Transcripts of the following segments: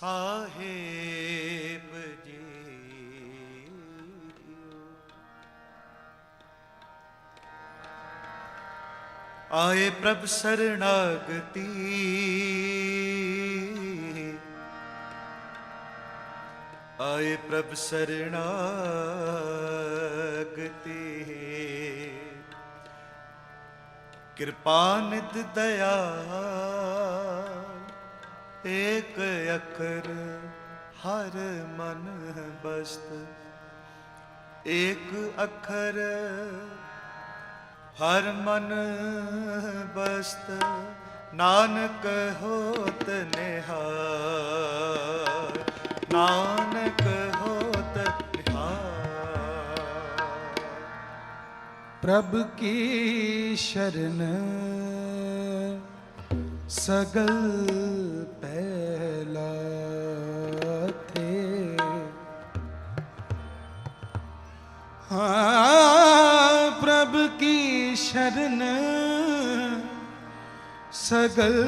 ਸਾਹਿਬ ਜੀ। ਆਏ ਪ੍ਰਭ ਸਰਣਾਗਤੀ। ਆਏ ਪ੍ਰਭ ਸਰਣਾਗਤੀ। ਕਿਰਪਾ ਨਿਤ ਦਇਆ। ਏਕ ਅੱਖਰ ਹਰ ਮਨ ਬਸਤ ਏਕ ਅੱਖਰ ਹਰ ਮਨ ਬਸਤ ਨਾਨਕ ਹੋਤ ਨਿਹਾਰ ਨਾਨਕ ਹੋਤ ਨਿਹਾਰ ਪ੍ਰਭ ਕੀ ਸ਼ਰਨ ਸਗਲ ਪਹਿਲਾ ਥੇ। ਹਾਂ, ਪ੍ਰਭ ਕੀ ਸ਼ਰਨ ਸਗਲ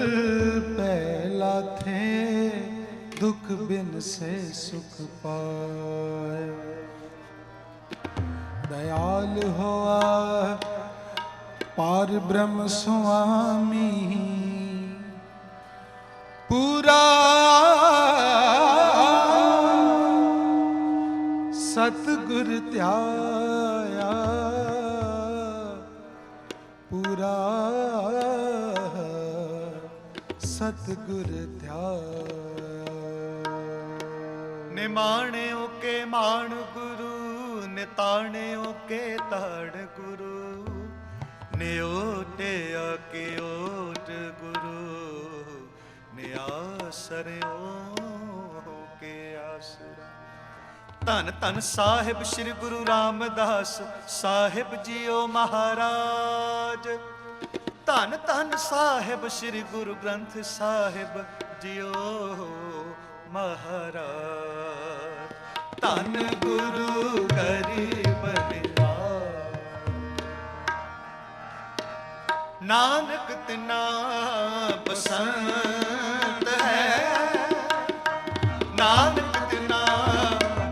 ਪਹਿਲਾ ਥੇ, ਦੁਖ ਬਿਨ ਸੇ ਸੁਖ ਪਾਏ। ਦਇਆਲ ਹੋਆ, ਪਾਰ ਬ੍ਰਹਮ ਸੁਆਮੀ ਪੂਰਾ ਸਤਿਗੁਰ ਧਿਆਇਆ ਪੂਰਾ ਸਤਿਗੁਰ ਧਿਆਇਆ। ਨਿਮਾਣਿਓ ਕੇ ਮਾਣ ਗੁਰੂ, ਨਿਤਾਣਿਓ ਕੇ ਤਾੜ ਗੁਰੂ ਨਿਓਟਿਆ ਕੇ ਨਿਆਸਰਿਓ ਕੇ ਆਸਰਾ। ਧੰਨ ਧੰਨ ਸਾਹਿਬ ਸ੍ਰੀ ਗੁਰੂ ਰਾਮਦਾਸ ਸਾਹਿਬ ਜੀਓ ਮਹਾਰਾਜ। ਧੰਨ ਧੰਨ ਸਾਹਿਬ ਸ੍ਰੀ ਗੁਰੂ ਗ੍ਰੰਥ ਸਾਹਿਬ ਜੀਓ ਮਹਾਰਾਜ। ਧੰਨ ਗੁਰੂ ਗਰੀਬ ਨਿਵਾਜ ਨਾਨਕ ਤਿਨਾ ਬਸੰਤ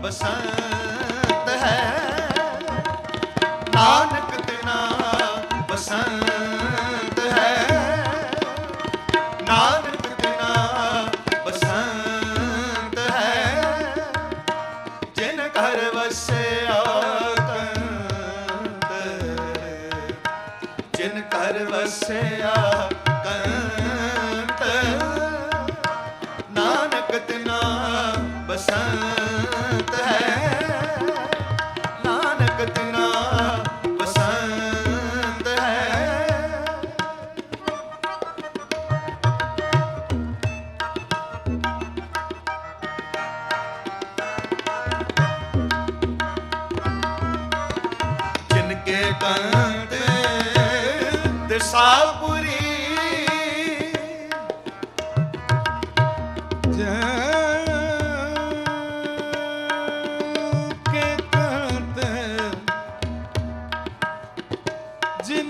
ਬਸੰਤ ਹੈ। ਨਾਨਕ ਤਿਨਾ ਬਸੰਤ ਹੈ। ਨਾਨਕ ਤਿਨਾ ਬਸੰਤ ਹੈ। ਜਿਨ ਘਰ ਵਸਿਆ ਕੰਤ ਜਿਨ ਘਰ ਵਸਿਆ ਕੰਤ ਨਾਨਕ ਤਿਨਾ ਬਸੰਤ ਹੈ। ਨਾਨਕ ਤਿਨਾ ਬਸੰਤ ਹੈ। ਜਿਨਕੇ ਕੰਤ ਤੇ ਕੇ ਜਿਨ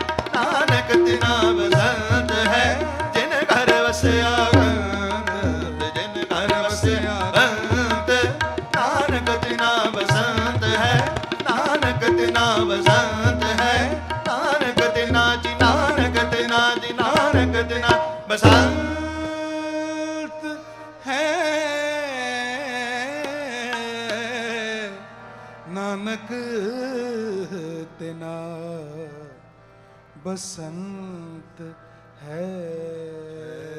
ਬਸੰਤ ਹੈ। ਨਾਨਕ ਤਿਨਾ ਬਸੰਤ ਹੈ।